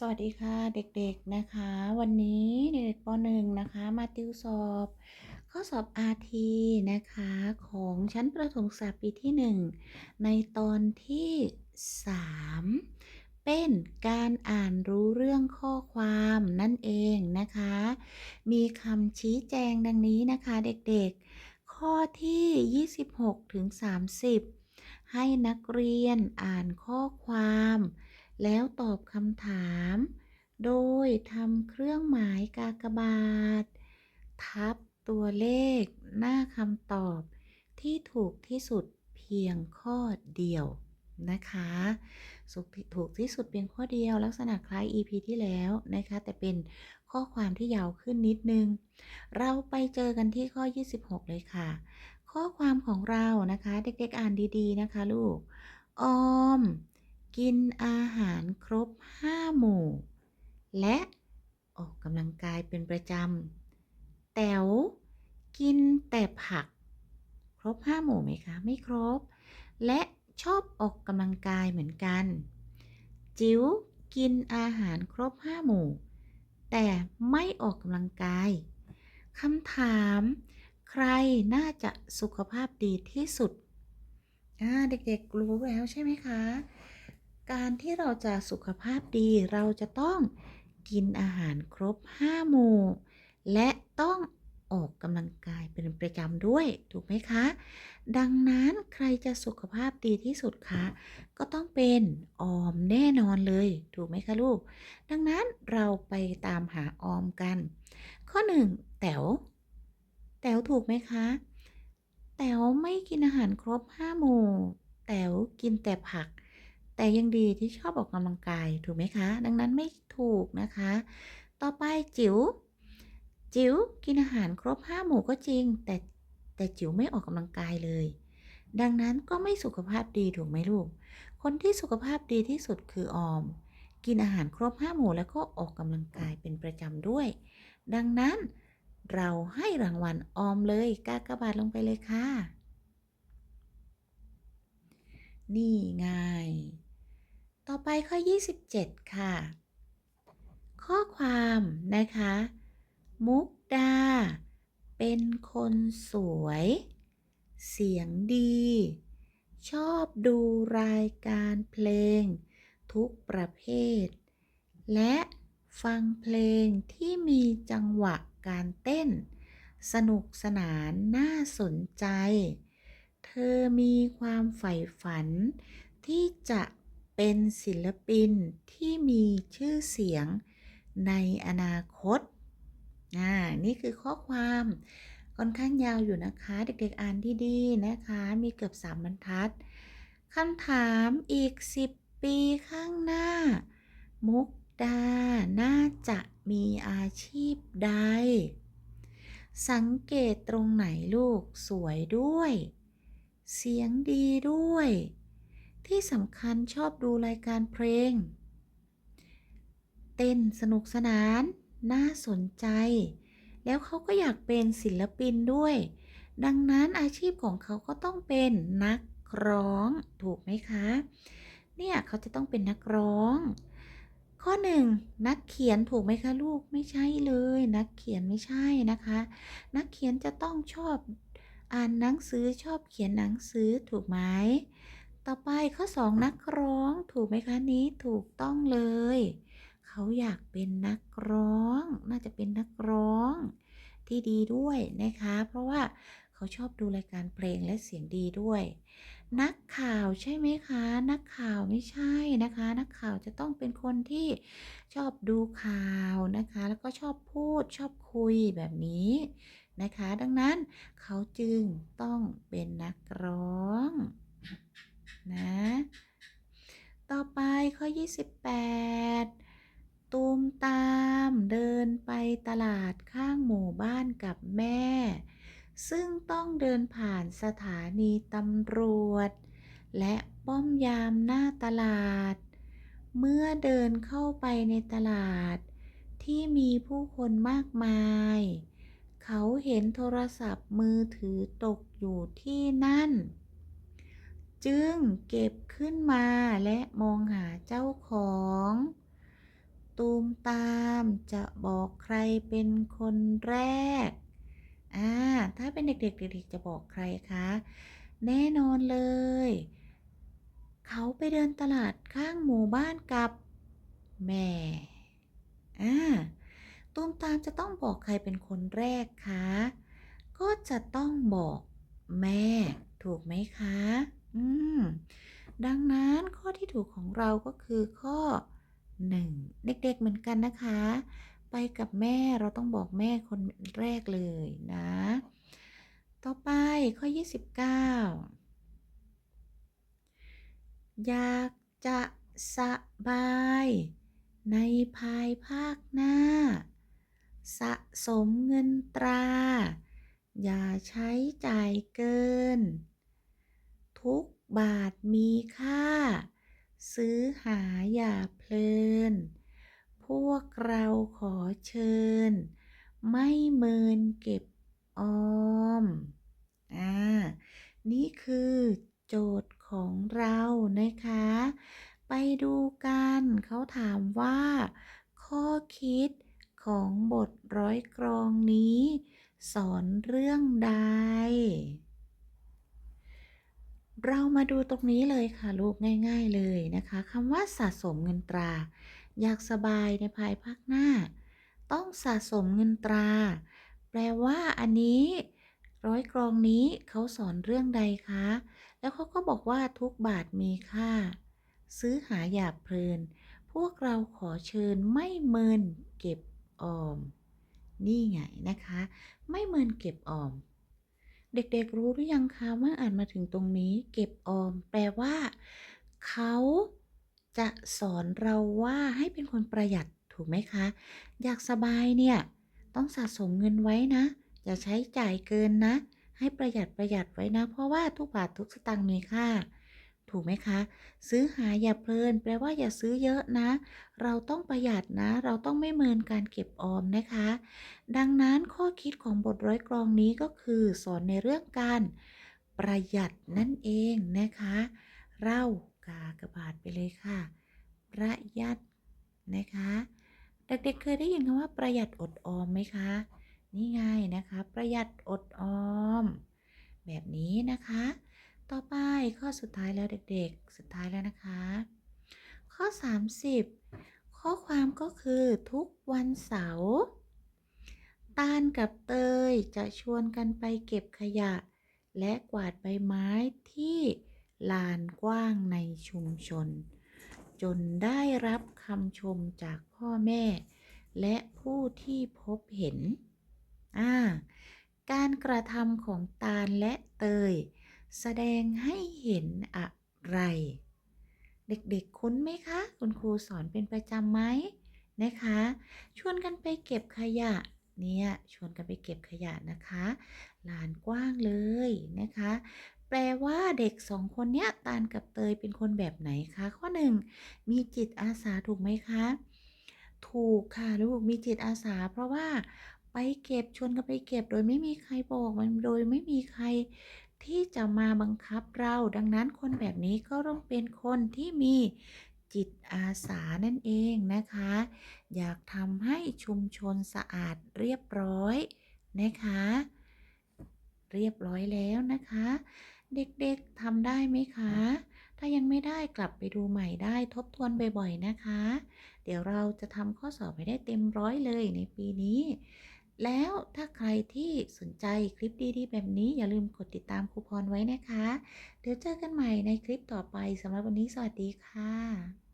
สวัสดีค่ะเด็กๆนะคะ วันนี้เด็กป .1 นะคะ มาติวสอบ ข้อสอบ RT นะคะของชั้นประถมศึกษาปีที่ 1 ในตอนที่ 3 เป็นการอ่านรู้เรื่องข้อความนั่นเองนะคะ มีคำชี้แจงดังนี้นะคะเด็กๆ ข้อที่ 26ถึง30 ให้นักเรียนอ่านข้อความ แล้วตอบคำถาม โดยทำเครื่องหมายกากบาท ทับตัวเลขหน้าคำตอบที่ถูกที่สุดเพียงข้อเดียวนะคะสุขถูกที่สุดเพียงข้อเดียวลักษณะคล้าย EP ที่แล้วนะคะ แต่เป็นข้อความที่ยาวขึ้นนิดนึง เราไปเจอกันที่ข้อ 26 เลยค่ะ ข้อความของเรานะคะ เด็กๆอ่านดีๆนะคะลูก ออม กินอาหารครบ 5 หมู่ และออกกำลังกายเป็นประจำ แต๋วกินแต่ผัก ครบ 5 หมู่ไหมคะ ไม่ครบ และชอบออกกำลังกายเหมือนกัน จิ๋วกินอาหารครบ 5 หมู่ แต่ไม่ออกกำลังกายคำถาม ใครน่าจะสุขภาพดีที่สุดเด็กๆรู้แล้วใช่ไหมคะ การที่เราจะสุขภาพดีเราจะต้องกินอาหารครบ 5 หมู่ และต้องออกกำลังกายเป็นประจำด้วย ถูกไหมคะ ดังนั้นใครจะสุขภาพดีที่สุดคะ ก็ต้องเป็นออมแน่นอนเลย ถูกไหมคะลูก ดังนั้นเราไปตามหาออมกัน ข้อ 1 แต๋ว แต๋วถูกไหมคะ แต๋วไม่กินอาหารครบ 5 หมู่ แต๋วกินแต่ผัก แต่ยังดีที่ชอบออกกำลังกายถูกไหมคะ ดังนั้นไม่ถูกนะคะ ต่อไปจิ๋วจิ๋วกินอาหารครบ5หมู่ก็จริง แต่แต่จิ๋วไม่ออกกำลังกายเลย ดังนั้นก็ไม่สุขภาพดีถูกไหมลูก คนที่สุขภาพดีที่สุดคือออม กินอาหารครบ5หมู่แล้วก็ออกกำลังกายเป็นประจำด้วย ดังนั้นเราให้รางวัลออมเลยกากบาทลงไปเลยค่ะ นี่ไง ต่อไปข้อ 27 ค่ะ ข้อความนะคะ มุกดา เป็นคนสวย เสียงดี ชอบดูรายการเพลง ทุกประเภท และฟังเพลงที่มีจังหวะการเต้น สนุกสนานน่าสนใจ เธอมีความใฝ่ฝันที่จะ เป็นศิลปินที่มีชื่อเสียงในอนาคต อ่า นี่คือข้อความค่อนข้างยาวอยู่นะคะ เด็กๆอ่านดีๆนะคะ มีเกือบสามบรรทัดคำถามอีก 10 ปีข้างหน้า มุกดา น่าจะมีอาชีพใด สังเกตตรงไหนลูกสวยด้วย เสียงดีด้วย ที่สำคัญชอบดูรายการเพลง เต้นสนุกสนาน น่าสนใจ แล้วเขาก็อยากเป็นศิลปินด้วย ดังนั้นอาชีพของเขาก็ต้องเป็นนักร้องถูกไหมคะ เนี่ยเขาจะต้องเป็นนักร้อง ข้อหนึ่งนักเขียนถูกไหมคะลูกไม่ใช่เลย นักเขียนไม่ใช่นะคะ นักเขียนจะต้องชอบอ่านหนังสือชอบเขียนหนังสือถูกไหม ต่อไปข้อสองนักร้องถูกไหมคะนี้ถูกต้องเลย เขาอยากเป็นนักร้อง น่าจะเป็นนักร้องที่ดีด้วยนะคะ เพราะว่าเขาชอบดูรายการเพลงและเสียงดีด้วย นักข่าวใช่ไหมคะ นักข่าวไม่ใช่นะคะ นักข่าวจะต้องเป็นคนที่ชอบดูข่าวนะคะ แล้วก็ชอบพูดชอบคุยแบบนี้นะคะ ดังนั้นเขาจึงต้องเป็นนักร้อง นะ ต่อไปข้อ 28 ตูมตามเดินไปตลาดข้างหมู่บ้านกับแม่ ซึ่งต้องเดินผ่านสถานีตำรวจ และป้อมยามหน้าตลาด เมื่อเดินเข้าไปในตลาด ที่มีผู้คนมากมายเขาเห็นโทรศัพท์มือถือตกอยู่ที่นั่น จึงเก็บขึ้นมาและมองหาเจ้าของ ตูมตามจะบอกใครเป็นคนแรก อ่า ถ้าเป็นเด็กๆเด็กๆจะบอกใครคะ แน่นอนเลย เขาไปเดินตลาดข้างหมู่บ้านกับแม่ อ่า ตูมตามจะต้องบอกใครเป็นคนแรกคะ ก็จะต้องบอกแม่ ถูกไหมคะ อืม ดังนั้นข้อที่ถูกของเราก็คือข้อ 1 เด็กๆเหมือนกันนะคะ ไปกับแม่เราต้องบอกแม่คนแรกเลยนะ ต่อไปข้อ 29 อยากจะสบาย ในภายภาคหน้า สะสมเงินตรา อย่าใช้จ่ายเกิน ทุกบาทมีค่า ซื้อหาอย่าเพลิน พวกเราขอเชิญ ไม่เมินเก็บออม อ่า นี่คือโจทย์ของเรานะคะ ไปดูกันเขาถามว่า ข้อคิดของบทร้อยกรองนี้ สอนเรื่องใด เรามาดูตรงนี้เลยค่ะลูกง่าย ๆเลยนะคะคำว่าสะสมเงินตรา อยากสบายในภายภาคหน้า ต้องสะสมเงินตรา แปลว่าอันนี้ ร้อยกรองนี้เขาสอนเรื่องใดคะ แล้วเขาก็บอกว่าทุกบาทมีค่า ซื้อหาอย่าเพลิน พวกเราขอเชิญไม่เมินเก็บออม นี่ไงนะคะ ไม่เมินเก็บออม เด็กๆรู้หรือยังคะเมื่ออ่านมาถึงตรงนี้ เก็บออม แปลว่า เขาจะสอนเราว่าให้เป็นคนประหยัดถูกไหมคะ อยากสบายเนี่ย ต้องสะสมเงินไว้นะ อย่าใช้จ่ายเกินนะ ให้ประหยัดประหยัดไว้นะ เพราะว่าทุกบาททุกสตางค์มีค่า ถูกไหมคะ ซื้อหาอย่าเพลิน แปลว่าอย่าซื้อเยอะนะ เราต้องประหยัดนะ เราต้องไม่เมินการเก็บออมนะคะ ดังนั้นข้อคิดของบทร้อยกรองนี้ก็คือ สอนในเรื่องการประหยัดนั่นเองนะคะเรากากระบาดไปเลยค่ะ ประหยัดนะคะ เด็กๆเคยได้ยินคำว่าประหยัดอดออมไหมคะ นี่ไงนะคะ ประหยัดอดออม แบบนี้นะคะ ต่อไปข้อสุดท้ายแล้วเด็กๆ สุดท้ายแล้วนะคะ ข้อ 30 ข้อความก็คือทุกวันเสาร์ตาลกับเตยจะชวนกันไปเก็บขยะ และกวาดใบไม้ที่ลานกว้างในชุมชน จนได้รับคำชมจากพ่อแม่ และผู้ที่พบเห็น การกระทำของตาลและเตย แสดงให้เห็นอะไร เด็กๆคุ้นไหมคะ คุณครูสอนเป็นประจำไหมนะคะ ชวนกันไปเก็บขยะเนี่ยชวนกันไปเก็บขยะนะคะลานกว้างเลยนะคะ แปลว่าเด็กสองคนเนี้ยตาลกับเตยเป็นคนแบบไหนคะข้อหนึ่งมีจิตอาสาถูกไหมคะ ถูกค่ะลูกมีจิตอาสา เพราะว่าไปเก็บชวนกันไปเก็บโดยไม่มีใครบอกมันโดยไม่มีใคร ที่จะมาบังคับเรา ดังนั้นคนแบบนี้ก็ต้องเป็นคนที่มีจิตอาสานั่นเองนะคะ อยากทำให้ชุมชนสะอาดเรียบร้อยนะคะ เรียบร้อยแล้วนะคะ เด็กๆทำได้ไหมคะ ถ้ายังไม่ได้กลับไปดูใหม่ได้ทบทวนบ่อยๆนะคะ เดี๋ยวเราจะทำข้อสอบให้ได้เต็มร้อยเลยในปีนี้ แล้วถ้าใครที่สนใจคลิปดีๆ แบบนี้อย่าลืมกดติดตามครูพรไว้นะคะ เดี๋ยวเจอกันใหม่ในคลิปต่อไปสำหรับวันนี้สวัสดีค่ะ